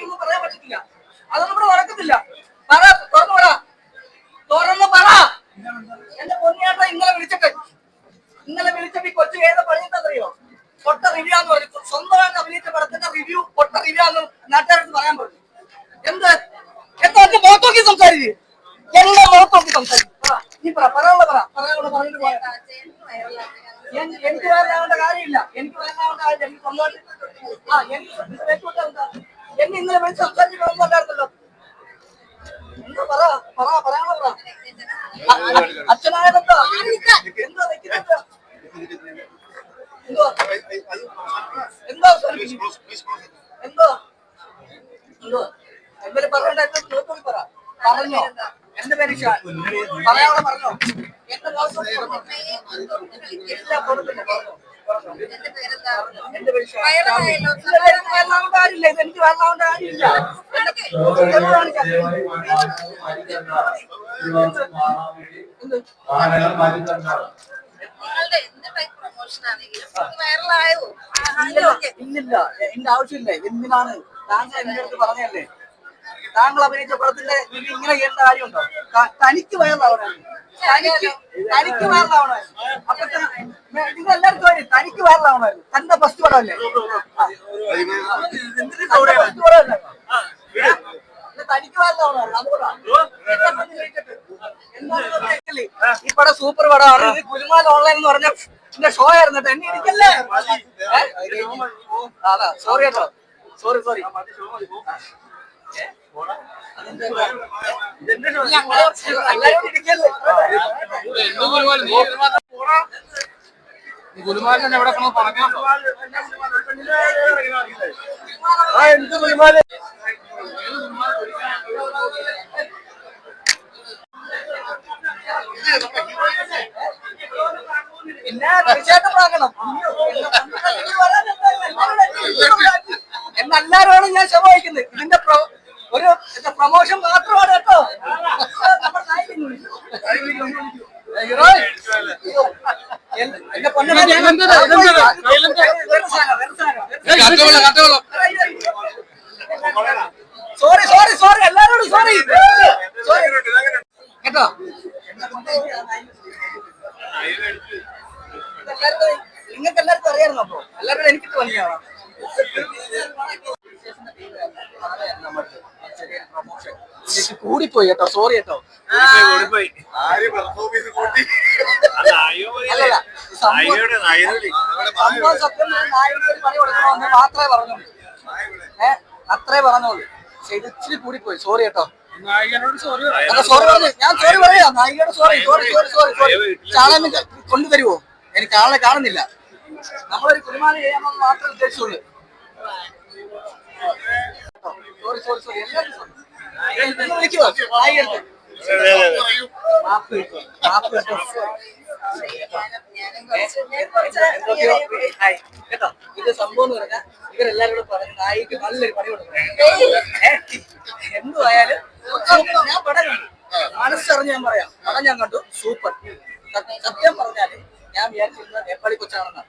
എന്നെ പറയാൻ എന്ത്? എന്താ? എന്റെ മുഖത്ത് നോക്കി സംസാരിക്കും. എന്റെ മുഖത്ത് നോക്കി സംസാരിക്കും. നീ പറ പറയാനുള്ള പറ. പറയാനുള്ള പറഞ്ഞിട്ട് പോയാ. എനിക്ക് വരാനാവേണ്ട കാര്യമില്ല. എനിക്ക് വരാനാവേണ്ട കാര്യമില്ല. എനിക്ക് സ്വന്തമായിട്ട് ആ എനിക്ക് എന്നെ ഇന്നലെ വിളിച്ച് സംസാരിച്ചിട്ടൊന്നും അല്ലായിരുന്നല്ലോ എന്താ പറ പറ പറയാനുള്ള പറ. അച്ഛനായതെന്താ? എന്താ വെക്കുന്നത്? എന്തോ എന്തോ? എന്തോ എന്തോ എന്തെങ്കിലും പറയണ്ടായിട്ട് നോക്കി പറ. പറഞ്ഞോ? എന്റെ പേര് ഷാൻ പറയാനുള്ള പറഞ്ഞോ. എന്റെ എല്ലാം കൊടുത്തില്ല പറഞ്ഞോ. എന്റെ പേര് ഷാൻ എനിക്ക് ഇത് ഇല്ലില്ല എന്റെ ആവശ്യമില്ല. എന്തിനാണ്? താങ്കൾ എന്റെ അടുത്ത് പറഞ്ഞല്ലേ താങ്കൾ അഭിനയിച്ച പടത്തിന്റെ ഇങ്ങനെ ചെയ്യേണ്ട കാര്യമുണ്ടോ? തനിക്ക് വയറിലാവണം തനിക്ക് തനിക്ക് വയറിലാവണമായിരുന്നു അപ്പൊ നിങ്ങൾ എല്ലാവർക്കും അറിയാം തനിക്ക് വയറിലാവണമായിരുന്നു തന്റെ ഫസ്റ്റ് പടമല്ലേ? അല്ലേ പടമല്ലേ? തനിക്ക് ഈ പടം സൂപ്പർ പടമാണ്. കുരുമാല ഓൺലൈൻ എന്ന് പറഞ്ഞ എന്റെ ഷോ ആയിരുന്നു എന്നെ ഇരിക്കല്ലേ? അതാ. സോറി കേട്ടോ. സോറി സോറി ഗുരുമാരൻ എവിടെ പറഞ്ഞോ പിന്നെ തീർച്ചയായിട്ടും വാങ്ങണം എന്നെല്ലാരോടും ഞാൻ ക്ഷമ വഹിക്കുന്നത് ഇതിന്റെ പ്രൊ- ഒരു പ്രൊമോഷൻ മാത്രമാണ് കേട്ടോ. ഹീറോ. എന്റെ പൊന്നു സോറി സോറി സോറി എല്ലാരോടും സോറി. കേട്ടോ? നിങ്ങൾക്ക് എല്ലാവർക്കും അറിയാമായിരുന്നു അപ്പൊ? എല്ലാവരും എനിക്ക് പണിയാണ് കൂടിപ്പോയി കേട്ടോ സോറി കേട്ടോ സംഭവം സത്യം പണി കൊടുക്കണമെന്ന് മാത്രമേ പറഞ്ഞുള്ളൂ. അത്രേ പറഞ്ഞോളൂ പക്ഷെ ഇത് ഇച്ചിരി കൂടിപ്പോയി. സോറി കേട്ടോ. സോറി അല്ല സോറി പറഞ്ഞു. ഞാൻ സോറി പറയാം. നായികയോട് sorry sorry sorry sorry sorry ചാളനെ കൊണ്ടുതരുവോ? എനിക്ക് ആളെ കാണുന്നില്ല. നമ്മളൊരു കുരുമാന ചെയ്യാമെന്ന് മാത്രമേ ഉദ്ദേശിച്ചുള്ളൂ. കിട്ടും. ഇത് സംഭവം എന്ന് പറഞ്ഞാൽ ഇവരെല്ലാരും കൂടെ പറഞ്ഞു നായിക്ക് നല്ലൊരു പണി കൊടുക്കണം എന്തുമായാലും ഞാൻ പടം കണ്ടു മനസ്സറിഞ്ഞ് ഞാൻ പറയാം പടം ഞാൻ കണ്ടു സൂപ്പർ സത്യം പറഞ്ഞാൽ ഞാൻ വിചാരിച്ചിരുന്നത് നേപ്പാളി കൊച്ചാണെന്നാണ്.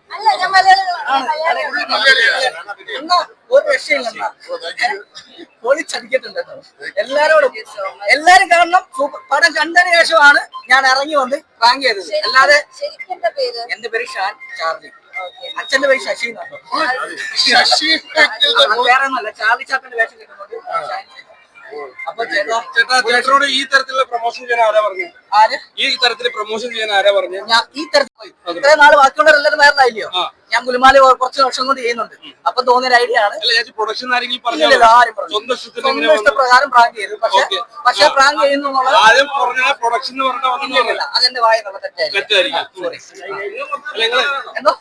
എന്നാ ഒരു കേട്ടോ. എല്ലാരോടും എല്ലാരും കാണണം. സൂപ്പർ. പടം കണ്ടതിന് ശേഷമാണ് ഞാൻ ഇറങ്ങി വന്ന് റാങ്ക് ചെയ്തത്. അല്ലാതെ എന്റെ പേര് ഷാൻ ചാർജി അച്ഛന്റെ പേര് ശശി എന്നാട്ടോ വേറെ ഒന്നല്ല ചാർജി ചാപ്പന്റെ വേഷം കിട്ടുന്നുണ്ട്. അപ്പൊ ചേട്ടാ ചേട്ടാ ചേട്ടനോട് ഈ തരത്തിലുള്ള പ്രൊമോഷൻ ചെയ്യാൻ ആരാ പറഞ്ഞു? ആര്? ഈ തരത്തിൽ പ്രൊമോഷൻ ചെയ്യാൻ ആരാ പറഞ്ഞു? ഞാൻ ഈ തരത്തിൽ ഇത്രയും നാൾ ബാക്കിയുള്ളവരെല്ലാരും വയറിലായില്ലയോ ആ. ഞാൻ ഗുലുമാൽ കുറച്ച് വർഷം കൊണ്ട് ചെയ്യുന്നുണ്ട്. അപ്പൊ തോന്നിയൊരു ഐഡിയ ആണ്. പ്രൊഡക്ഷൻ. സ്വന്തം ഇഷ്ടപ്രകാരം പ്രാങ്ക് ചെയ്തു. പക്ഷെ പക്ഷേ പ്രാങ്ക് ചെയ്യുന്നു അതെന്റെ വായ എന്തോ?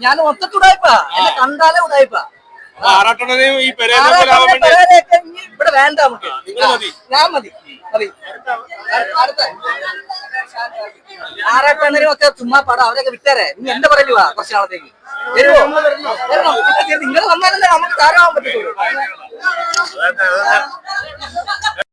ഞാൻ മൊത്തത്തിൽ ഉടായ്പാ എന്നെ കണ്ടാലേ ഉടായ്പാ ആറാട്ടണനെയും ഈ ഇവിടെ വേണ്ട നമുക്ക്. ഞാൻ മതി. മതി. ഒക്കെ ചുമ്മാ പടം. അവരൊക്കെ വിട്ടേരെ. നീ എന്താ പറയൽ വാ കുറച്ച് നാളത്തേക്ക്. നിങ്ങൾ വന്നാലല്ലേ നമുക്ക് താരമാവാൻ പറ്റുള്ളൂ